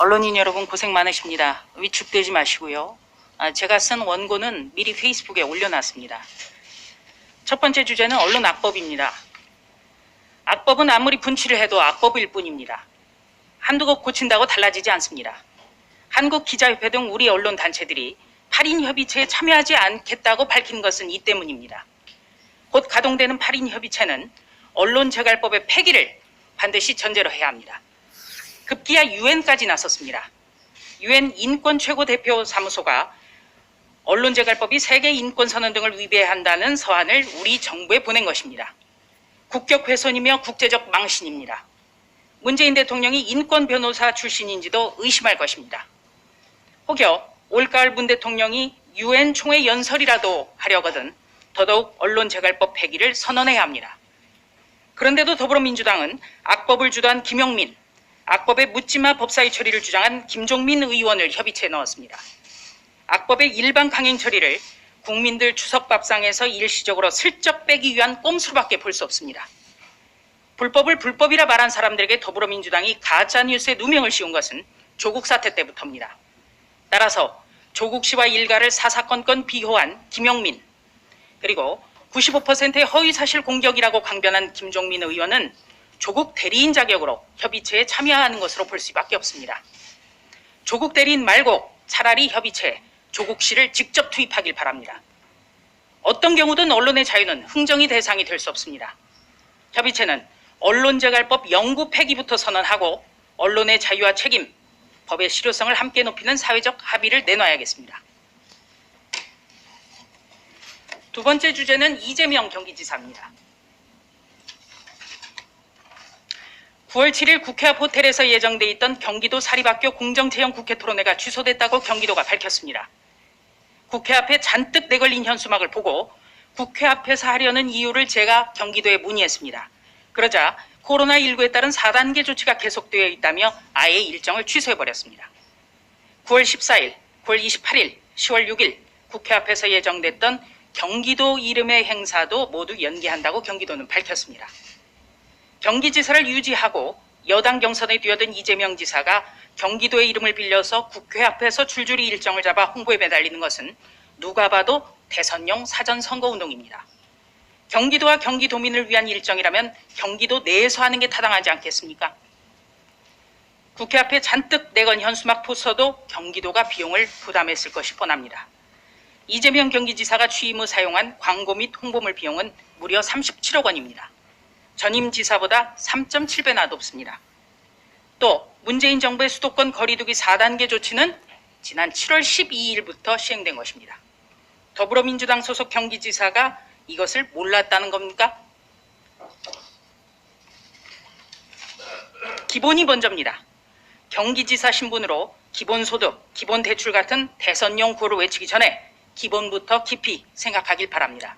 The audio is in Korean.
언론인 여러분 고생 많으십니다. 위축되지 마시고요. 아, 제가 쓴 원고는 미리 페이스북에 올려놨습니다. 첫 번째 주제는 언론 악법입니다. 악법은 아무리 분치를 해도 악법일 뿐입니다. 한두 곳 고친다고 달라지지 않습니다. 한국기자협회 등 우리 언론 단체들이 8인 협의체에 참여하지 않겠다고 밝힌 것은 이 때문입니다. 곧 가동되는 8인 협의체는 언론 재갈법의 폐기를 반드시 전제로 해야 합니다. 급기야 유엔까지 나섰습니다. 유엔 인권 최고 대표 사무소가 언론재갈법이 세계 인권 선언 등을 위배한다는 서한을 우리 정부에 보낸 것입니다. 국격 훼손이며 국제적 망신입니다. 문재인 대통령이 인권 변호사 출신인지도 의심할 것입니다. 혹여 올가을 문 대통령이 유엔 총회 연설이라도 하려거든 더더욱 언론재갈법 폐기를 선언해야 합니다. 그런데도 더불어민주당은 악법을 주도한 김영민, 악법의 묻지마 법사위 처리를 주장한 김종민 의원을 협의체에 넣었습니다. 악법의 일반 강행 처리를 국민들 추석밥상에서 일시적으로 슬쩍 빼기 위한 꼼수로밖에 볼 수 없습니다. 불법을 불법이라 말한 사람들에게 더불어민주당이 가짜뉴스에 누명을 씌운 것은 조국 사태 때부터입니다. 따라서 조국 씨와 일가를 사사건건 비호한 김용민 그리고 95%의 허위사실 공격이라고 강변한 김종민 의원은 조국 대리인 자격으로 협의체에 참여하는 것으로 볼 수밖에 없습니다. 조국 대리인 말고 차라리 협의체에 조국 씨를 직접 투입하길 바랍니다. 어떤 경우든 언론의 자유는 흥정이 대상이 될 수 없습니다. 협의체는 언론재갈법 영구 폐기부터 선언하고 언론의 자유와 책임, 법의 실효성을 함께 높이는 사회적 합의를 내놔야겠습니다. 두 번째 주제는 이재명 경기지사입니다. 9월 7일 국회 앞 호텔에서 예정돼 있던 경기도 사립학교 공정채용 국회 토론회가 취소됐다고 경기도가 밝혔습니다. 국회 앞에 잔뜩 내걸린 현수막을 보고 국회 앞에서 하려는 이유를 제가 경기도에 문의했습니다. 그러자 코로나19에 따른 4단계 조치가 계속되어 있다며 아예 일정을 취소해버렸습니다. 9월 14일, 9월 28일, 10월 6일 국회 앞에서 예정됐던 경기도 이름의 행사도 모두 연기한다고 경기도는 밝혔습니다. 경기지사를 유지하고 여당 경선에 뛰어든 이재명 지사가 경기도의 이름을 빌려서 국회 앞에서 줄줄이 일정을 잡아 홍보에 매달리는 것은 누가 봐도 대선용 사전 선거 운동입니다. 경기도와 경기도민을 위한 일정이라면 경기도 내에서 하는 게 타당하지 않겠습니까? 국회 앞에 잔뜩 내건 현수막 포스터도 경기도가 비용을 부담했을 것이 뻔합니다. 이재명 경기지사가 취임 후 사용한 광고 및 홍보물 비용은 무려 37억 원입니다. 전임 지사보다 3.7배나 높습니다. 또 문재인 정부의 수도권 거리두기 4단계 조치는 지난 7월 12일부터 시행된 것입니다. 더불어민주당 소속 경기지사가 이것을 몰랐다는 겁니까? 기본이 먼저입니다. 경기지사 신분으로 기본소득, 기본대출 같은 대선용 구호를 외치기 전에 기본부터 깊이 생각하길 바랍니다.